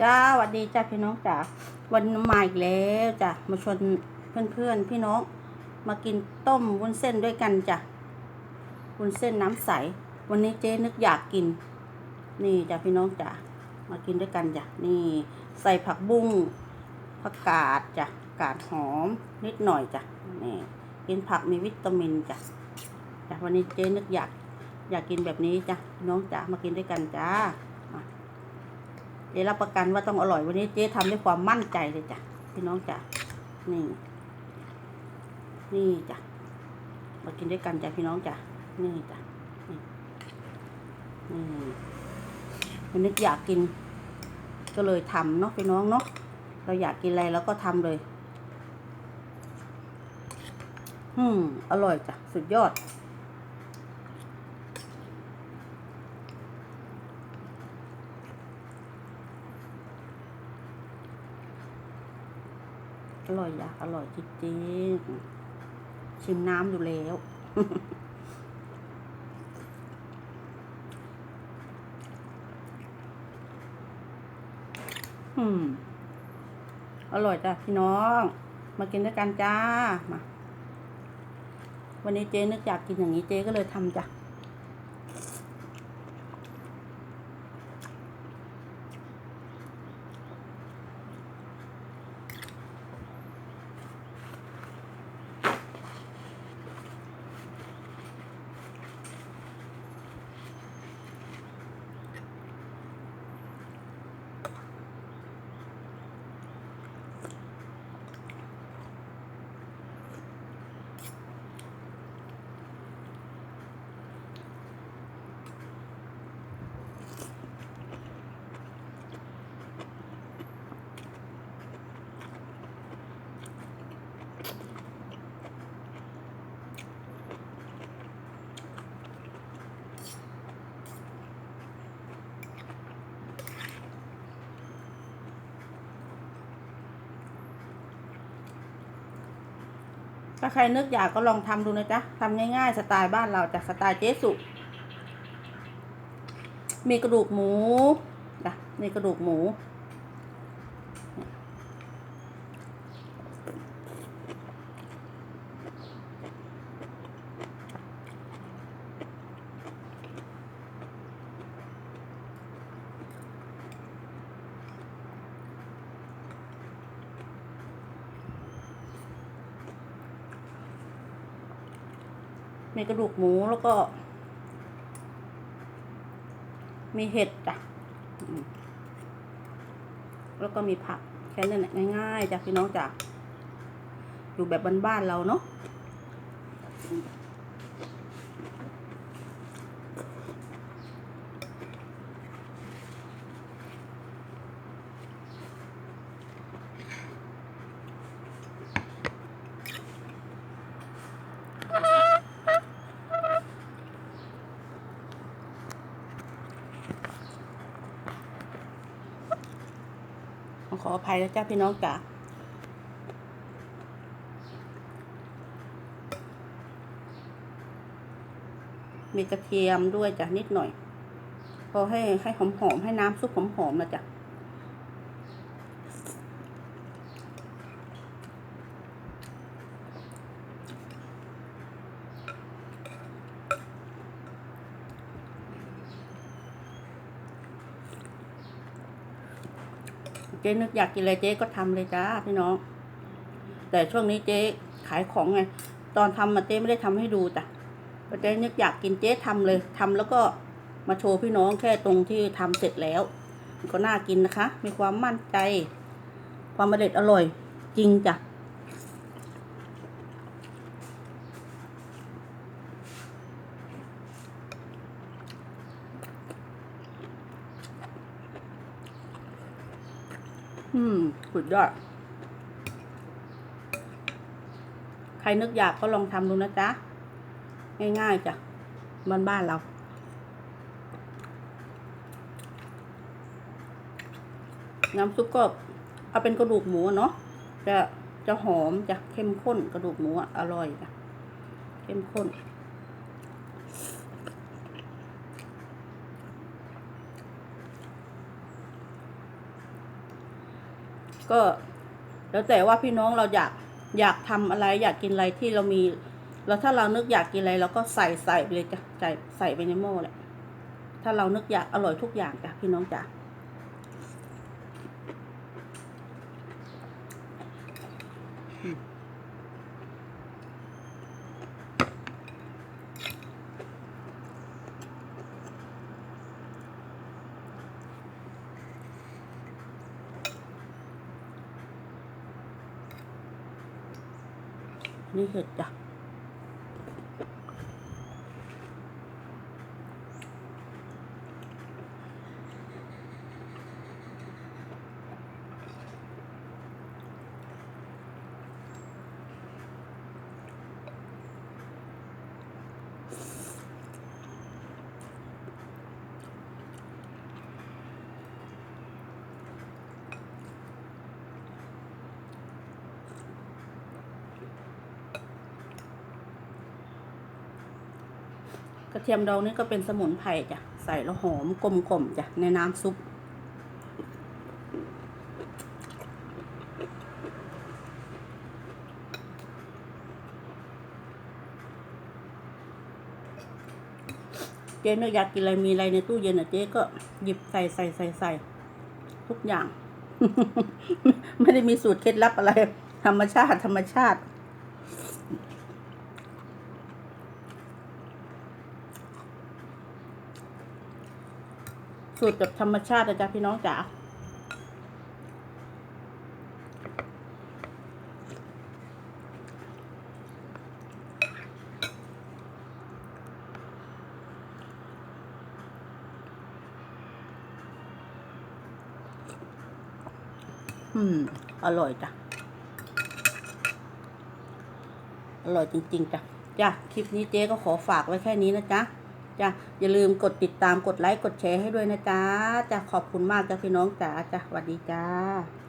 จ้าสวัสดีจ้าพี่น้องจ๋าวันมาอีกแล้วจ้ะมาชวนเพื่อนๆพี่น้องมากินต้มวุ้นเส้นด้วยกันจ้ะวุ้นเส้นน้ำใส วันนี้เจ๊นึกอยากกิน นี่จ้ะพี่น้องจ๋ามากินด้วยกันจ้ะนี่ใส่ผักบุ้งผักกาดจ้ะกาดหอมนิดหน่อยจ้ะนี่กินผักมีวิตามินจ้ะจ้ะวันนี้เจ๊นึกอยากอยากกินแบบนี้จ้ะน้องจ๋ามากินด้วยกันจ้า เจ๊รับประกันว่าต้องอร่อยวันนี้เจ๊ทำด้วยความมั่นใจเลยจ้ะพี่น้องจ้ะนี่ นี่จ้ะมากินด้วยกันจ้ะพี่น้องจ้ะนี่จ้ะนี่นี่วันนี้อยากกิน ก็เลยทำเนาะพี่น้องเนาะเราอยากกินอะไรเราก็ทำเลย อืมอร่อยจ้ะสุดยอด อร่อยอยากอร่อยจริงๆชิมน้ำอยู่แล้ว อืม อร่อยจ้ะพี่น้อง มากินด้วยกันจ้า มา วันนี้เจ๊นึกอยากกินอย่างนี้เจ๊ก็เลยทำจ้ะ ถ้าใครนึกอยากก็ลองทำดูนะจ๊ะทำง่ายๆ สไตล์บ้านเราจากสไตล์เจ๊สุมีกระดูกหมูจ้ะมีกระดูกหมู มีกระดูกหมูแล้วก็ มีเห็ดจ้ะแล้วก็มีผักแค่นั้นแหละง่ายๆจ้ะพี่น้องจ้ะอยู่แบบบ้านๆเราเนาะ ออภัยแล้วจ้าพี่น้องจ้ะมีกระเทียมด้วยจ้ะนิดหน่อย พอให้ให้หอมหอมให้น้ำซุปหอมๆนะจ้ะ เจ๊นึกอยากกินอะไรเจ๊ก็ทำเลยจ้าพี่น้อง แต่ช่วงนี้เจ๊ขายของไง ตอนทำมาเจ๊ไม่ได้ทำให้ดูจ้ะพอเจ๊นึกอยากกินเจ๊ทำเลยทำแล้วก็มาโชว์พี่น้องแค่ตรงที่ทำเสร็จแล้วก็น่ากินนะคะ มีความมั่นใจ ความอร่อยอร่อยจริงจ้ะ อืมสุดยอด ใครนึกอยากก็ลองทำดูนะจ๊ะ ง่ายๆจ้ะ บ้านๆเรา น้ำซุปก็เอาเป็นกระดูกหมูเนาะ จะจะหอมจะเข้มข้นกระดูกหมูอร่อยจ้ะ เข้มข้น ก็ แล้วแต่ว่าพี่น้องเราอยากอยากทำอะไรอยากกินอะไรที่เรามี แล้วถ้าเรานึกอยากกินอะไรเราก็ใส่ใส่ไปเลยจ้ะใส่ใส่ไปในหม้อแหละถ้าเรานึกอยากอร่อยทุกอย่างจ้ะพี่น้องจ้ะอืม นี่เห็ดจ้ะ ระเทียมดองนี่ก็เป็นสมุนไพรจ้ะ ใส่แล้วหอมกลมกล่อมจ้ะ ในน้ำซุป เจ๊นึกอยากกินอะไรมีอะไรในตู้เย็นอะเจ๊ก็หยิบใส่ใส่ใส่ใส่ทุกอย่าง ไม่ได้มีสูตรเคล็ดลับอะไร ธรรมชาติ ธรรมชาติ สูตรแบบธรรมชาตินะจ๊ะพี่น้องจ๋าอืม อร่อยจ้ะ อร่อยจริง ๆ จ้ะ จ้ะ คลิปนี้เจ๊ก็ขอฝากไว้แค่นี้นะจ๊ะ จ้ะอย่าลืมกดติดตามกดไลค์กดแชร์ให้ด้วยนะจ๊ะจ้ะขอบคุณมากจ้ะพี่น้องจ๋าจ้ะสวัสดีจ้า